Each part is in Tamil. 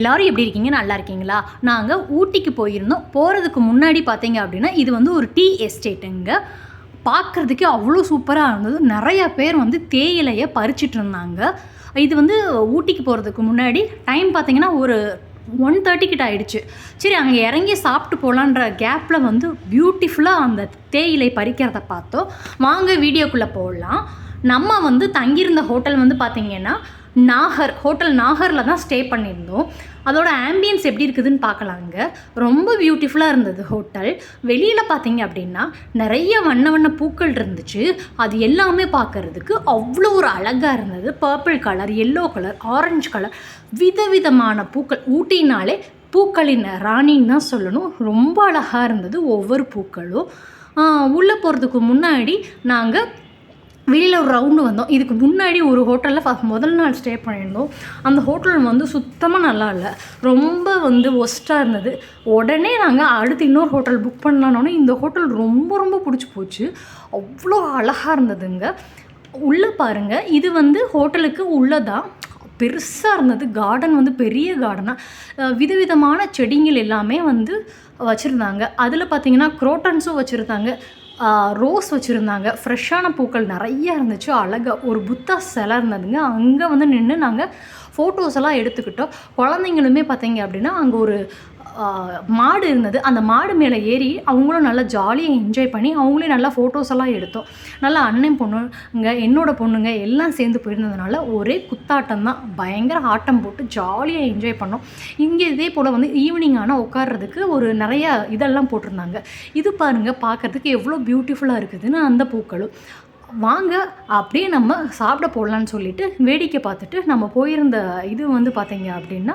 எல்லாரும் எப்படி இருக்கீங்க? நல்லா இருக்கீங்களா? நாங்கள் ஊட்டிக்கு போயிருந்தோம். போகிறதுக்கு முன்னாடி பார்த்தீங்க அப்படின்னா இது வந்து ஒரு டீ எஸ்டேட்டுங்க. பார்க்குறதுக்கே அவ்வளோ சூப்பராக இருந்தது. நிறையா பேர் வந்து தேயிலையை பறிச்சிட்டு இருந்தாங்க. இது வந்து ஊட்டிக்கு போகிறதுக்கு முன்னாடி டைம் பார்த்தீங்கன்னா ஒரு ஒன் தேர்ட்டி கிட்ட ஆயிடுச்சு. சரி அங்கே இறங்கி சாப்பிட்டு போகலான்ற கேப்பில் வந்து பியூட்டிஃபுல்லாக அந்த தேயிலை பறிக்கிறத பார்த்தோம். வாங்க வீடியோக்குள்ளே போடலாம் நம்ம வந்து தங்கியிருந்த ஹோட்டல் வந்து பார்த்தீங்கன்னா நாகர் ஹோட்டல் நாகரில் தான் ஸ்டே பண்ணியிருந்தோம். அதோட ஆம்பியன்ஸ் எப்படி இருக்குதுன்னு பார்க்கலாங்க ரொம்ப பியூட்டிஃபுல்லாக இருந்தது ஹோட்டல் வெளியில் பார்த்தீங்க அப்படின்னா நிறைய வண்ண வண்ண பூக்கள் இருந்துச்சு. அது எல்லாமே பார்க்கறதுக்கு அவ்வளோ ஒரு அழகாக இருந்தது. Purple colour yellow colour orange colour விதவிதமான பூக்கள். ஊட்டினாலே பூக்களின் ராணின்னு தான் சொல்லணும். ரொம்ப அழகாக இருந்தது ஒவ்வொரு பூக்களும். உள்ளே போகிறதுக்கு முன்னாடி நாங்கள் வெளியில் ஒரு ரவுண்டு வந்தோம். இதுக்கு முன்னாடி ஒரு ஹோட்டலில் ஃபஸ்ட் முதல் நாள் ஸ்டே பண்ணியிருந்தோம். அந்த ஹோட்டல் வந்து சுத்தமாக நல்லா இல்லை. ரொம்ப வந்து ஒஸ்ட்டாக இருந்தது. உடனே நாங்கள் அடுத்து இன்னொரு ஹோட்டல் புக் பண்ணலான்னொன்னே இந்த ஹோட்டல் ரொம்ப ரொம்ப பிடிச்சி போச்சு. அவ்வளோ அழகாக இருந்ததுங்க. உள்ளே பாருங்கள் இது வந்து ஹோட்டலுக்கு உள்ளதான் பெருசாக இருந்தது. கார்டன் வந்து பெரிய கார்டனாக விதவிதமான செடிகள் எல்லாமே வந்து வச்சுருந்தாங்க. அதில் பார்த்தீங்கன்னா குரோட்டன்ஸும் வச்சுருந்தாங்க. ரோஸ் வச்சுருந்தாங்க. ஃப்ரெஷ்ஷான பூக்கள் நிறைய இருந்துச்சு. அழகாக ஒரு புத்தா சிலை இருந்ததுங்க. அங்கே வந்து நின்று நாங்கள் ஃபோட்டோஸ் எல்லாம் எடுத்துக்கிட்டோம். குழந்தைங்களுமே பார்த்தீங்க அப்படின்னா அங்கே ஒரு மாடு இருந்தது. அந்த மாடு மேலே ஏறி அவங்களும் நல்லா ஜாலியாக என்ஜாய் பண்ணி அவங்களே நல்லா ஃபோட்டோஸ் எல்லாம் எடுத்தோம். நல்லா அண்ணன் பொண்ணுங்க என்னோட பொண்ணுங்க எல்லாம் சேர்ந்து போயிருந்ததுனால ஒரே குத்தாட்டம் தான். பயங்கர ஆட்டம் போட்டு ஜாலியாக என்ஜாய் பண்ணோம். இங்கே இதே போல் வந்து ஈவினிங் ஆனால் உட்கார்றதுக்கு ஒரு நிறைய இதெல்லாம் போட்டிருந்தாங்க. இது பாருங்கள் பார்க்குறதுக்கு எவ்வளோ பியூட்டிஃபுல்லாக இருக்குதுன்னு அந்த பூக்களும். வாங்க அப்படியே நம்ம சாப்பிட போடலான்னு சொல்லிட்டு வேடிக்கை பார்த்துட்டு நம்ம போயிருந்த இது வந்து பார்த்தீங்க அப்படின்னா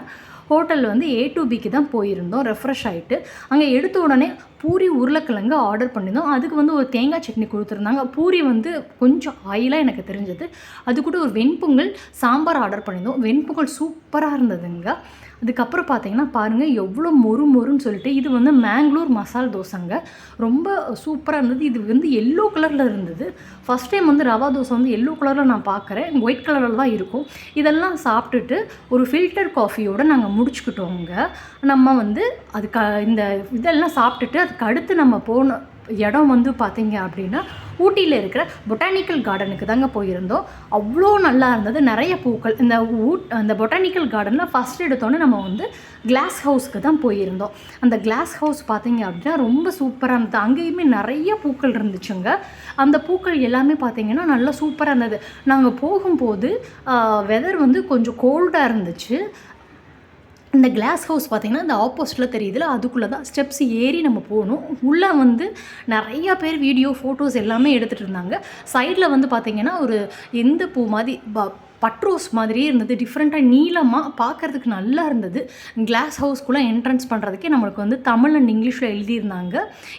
ஹோட்டல் வந்து ஏ டு பிக்கு தான் போயிருந்தோம். ரெஃப்ரெஷ் ஆகிட்டு அங்கே எடுத்த உடனே பூரி உருளைக்கிழங்கு ஆர்டர் பண்ணியிருந்தோம். அதுக்கு வந்து ஒரு தேங்காய் சட்னி கொடுத்துருந்தாங்க. பூரி வந்து கொஞ்சம் ஆயிலாக எனக்கு தெரிஞ்சது. அது கூட ஒரு வெண்பொங்கல் சாம்பார் ஆர்டர் பண்ணியிருந்தோம். வெண்பொங்கல் சூப்பராக இருந்ததுங்க. இதுக்கப்புறம் பார்த்தீங்கன்னா பாருங்கள் எவ்வளோ மொறு மொறுன்னு சொல்லிட்டு இது வந்து மேங்களூர் மசால் தோசைங்க. ரொம்ப சூப்பராக இருந்தது. இது வந்து எல்லோ கலரில் இருந்தது. ஃபஸ்ட் டைம் வந்து ரவா தோசை வந்து எல்லோ கலரில் நான் பார்க்குறேன். ஒயிட் கலரில் தான் இருக்கும். இதெல்லாம் சாப்பிட்டுட்டு ஒரு ஃபில்டர் காஃபியோடு நாங்கள் முடிச்சுக்கிட்டோங்க. நம்ம வந்து அதுக்கு இந்த இதெல்லாம் சாப்பிட்டுட்டு அதுக்கு அடுத்து நம்ம போன இடம் வந்து பார்த்தீங்க அப்படின்னா ஊட்டியில் இருக்கிற பொட்டானிக்கல் கார்டனுக்கு தாங்க போயிருந்தோம். அவ்வளோ நல்லா இருந்தது. நிறைய பூக்கள் இந்த ஊட் அந்த பொட்டானிக்கல் கார்டனில் ஃபஸ்ட் எடுத்தோன்னே நம்ம வந்து கிளாஸ் ஹவுஸ்க்கு தான் போயிருந்தோம். அந்த கிளாஸ் ஹவுஸ் பார்த்தீங்க அப்படின்னா ரொம்ப சூப்பராக இருந்தது. அங்கேயுமே நிறைய பூக்கள் இருந்துச்சுங்க. அந்த பூக்கள் எல்லாமே பார்த்தீங்கன்னா நல்லா சூப்பராக இருந்தது. நாங்கள் போகும்போது வெதர் வந்து கொஞ்சம் கோல்டாக இருந்துச்சு. இந்த கிளாஸ் ஹவுஸ் பார்த்திங்கன்னா இந்த ஆப்போசிட்டில் தெரியுதுல அதுக்குள்ளே தான் ஸ்டெப்ஸ் ஏறி நம்ம போகணும். உள்ளே வந்து நிறையா பேர் வீடியோ ஃபோட்டோஸ் எல்லாமே எடுத்துகிட்டு இருந்தாங்க. சைடில் வந்து பார்த்திங்கன்னா ஒரு எந்த பூ மாதிரி ப பட்ரோஸ் மாதிரியே இருந்தது. டிஃப்ரெண்ட்டாக நீளமாக பார்க்குறதுக்கு நல்லா இருந்தது. கிளாஸ் ஹவுஸ்க்குள்ளே என்ட்ரன்ஸ் பண்ணுறதுக்கே நம்மளுக்கு வந்து தமிழ் அண்ட் இங்கிலீஷில் எழுதியிருந்தாங்க.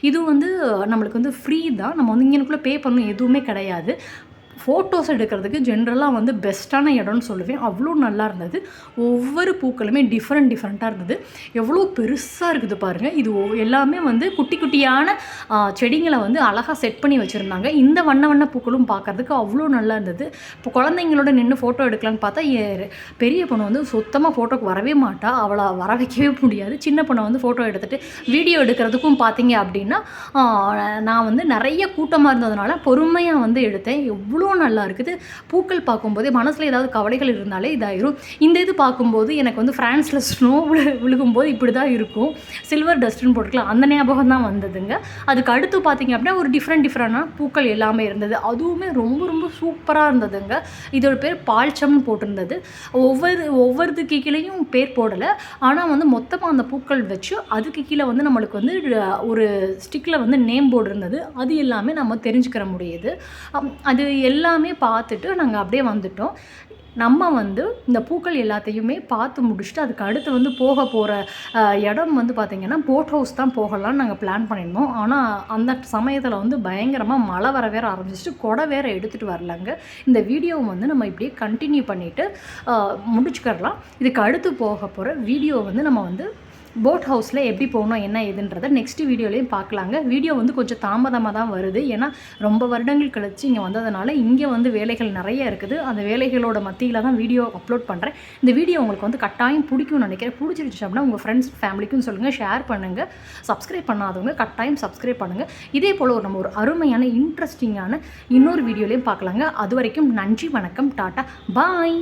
இது வந்து நம்மளுக்கு வந்து ஃப்ரீ தான். நம்ம வந்து இங்கனுக்குள்ளே பே பண்ணணும் எதுவுமே கிடையாது. ஃபோட்டோஸ் எடுக்கிறதுக்கு ஜென்ரலாக வந்து பெஸ்ட்டான இடம்னு சொல்லுவேன். அவ்வளோ நல்லா இருந்தது. ஒவ்வொரு பூக்களுமே டிஃப்ரெண்ட் டிஃப்ரெண்ட்டாக இருந்தது. எவ்வளோ பெருசாக இருக்குது பாருங்கள் இது எல்லாமே வந்து குட்டி குட்டியான செடிங்களை வந்து அழகாக செட் பண்ணி வச்சுருந்தாங்க. இந்த வண்ண வண்ண பூக்களும் பார்க்குறதுக்கு அவ்வளோ நல்லா இருந்தது. இப்போ குழந்தைங்களோட நின்று ஃபோட்டோ எடுக்கலான்னு பார்த்தா பெரிய பொண்ணு வந்து சுத்தமாக ஃபோட்டோக்கு வரவே மாட்டா. அவளை வர வைக்கவே முடியாது. சின்ன பொண்ணை வந்து ஃபோட்டோ எடுத்துகிட்டு வீடியோ எடுக்கிறதுக்கும் பார்த்தீங்க அப்படின்னா நான் வந்து நிறைய கூட்டமாக இருந்ததுனால பொறுமையாக வந்து எடுத்தேன். எவ்வளோ நல்லா இருக்குது. பூக்கள் பார்க்கும்போதே மனசில் ஏதாவது கவலைகள் இருந்தாலே இதாயிரும். இந்த இது பார்க்கும்போது எனக்கு வந்து ஃப்ரான்ஸில் ஸ்னோ விழுகும்போது இப்படி தான் இருக்கும். சில்வர் டஸ்ட்னு போட்டுக்கலாம். அந்த ஞாபகம் தான் வந்ததுங்க. அது அதுக்கு அடுத்து பார்த்தீங்க அப்படின்னா ஒரு டிஃப்ரெண்ட் டிஃப்ரெண்டான பூக்கள் எல்லாமே இருந்தது. அதுவுமே ரொம்ப ரொம்ப சூப்பராக இருந்ததுங்க. இதோட பேர் பால்ச்சம்னு போட்டிருந்தது. ஒவ்வொரு ஒவ்வொருத்துக்கு கீழேயும் பேர் போடலை. ஆனால் வந்து மொத்தமாக அந்த பூக்கள் வச்சு அதுக்கு கீழே வந்து நம்மளுக்கு வந்து ஒரு ஸ்டிக்கில் வந்து நேம் போர்டு இருந்தது அது எல்லாமே நம்ம தெரிஞ்சுக்கிற முடியுது. அது எல்லாமே பார்த்துட்டு நாங்கள் அப்படியே வந்துட்டோம். நம்ம வந்து இந்த பூக்கள் எல்லாத்தையுமே பார்த்து முடிச்சுட்டு அதுக்கு அடுத்து வந்து போக போகிற இடம் வந்து பார்த்திங்கன்னா போட் ஹவுஸ் தான் போகலான்னு நாங்கள் பிளான் பண்ணியிருந்தோம். ஆனால் அந்த சமயத்தில் வந்து பயங்கரமாக மழை வர வேற ஆரம்பிச்சிட்டு கொடை வேற எடுத்துகிட்டு வரலாங்க. இந்த வீடியோவை வந்து நம்ம இப்படியே கண்டினியூ பண்ணிவிட்டு முடிச்சுக்கரலாம் இதுக்கு அடுத்து போக போகிற வீடியோ வந்து நம்ம வந்து போட் ஹவுஸில் எப்படி போகணும் என்ன ஏதுன்றதை நெக்ஸ்ட் வீடியோலையும் பார்க்கலாங்க. வீடியோ வந்து கொஞ்சம் தாமதமாக தான் வருது. ஏன்னா ரொம்ப வருடங்கள் கழிச்சு இங்கே வந்ததுனால இங்கே வந்து வேலைகள் நிறைய இருக்குது. அந்த வேலைகளோட மத்தியில் தான் வீடியோ அப்லோட் பண்ணுறேன் இந்த வீடியோ உங்களுக்கு வந்து கட்டாயம் பிடிக்கும்னு நினைக்கிறேன். பிடிச்சிருச்சு அப்படின்னா உங்கள் ஃப்ரெண்ட்ஸ் ஃபேமிலிக்கும் சொல்லுங்கள் ஷேர் பண்ணுங்கள் சப்ஸ்கிரைப் பண்ணாதவங்க கட்டாயம் சப்ஸ்கிரைப் பண்ணுங்கள் இதே போல் ஒரு நம்ம ஒரு அருமையான இன்ட்ரெஸ்டிங்கான இன்னொரு வீடியோலையும் பார்க்கலாங்க. அது வரைக்கும் நன்றி வணக்கம் டாட்டா. பாய்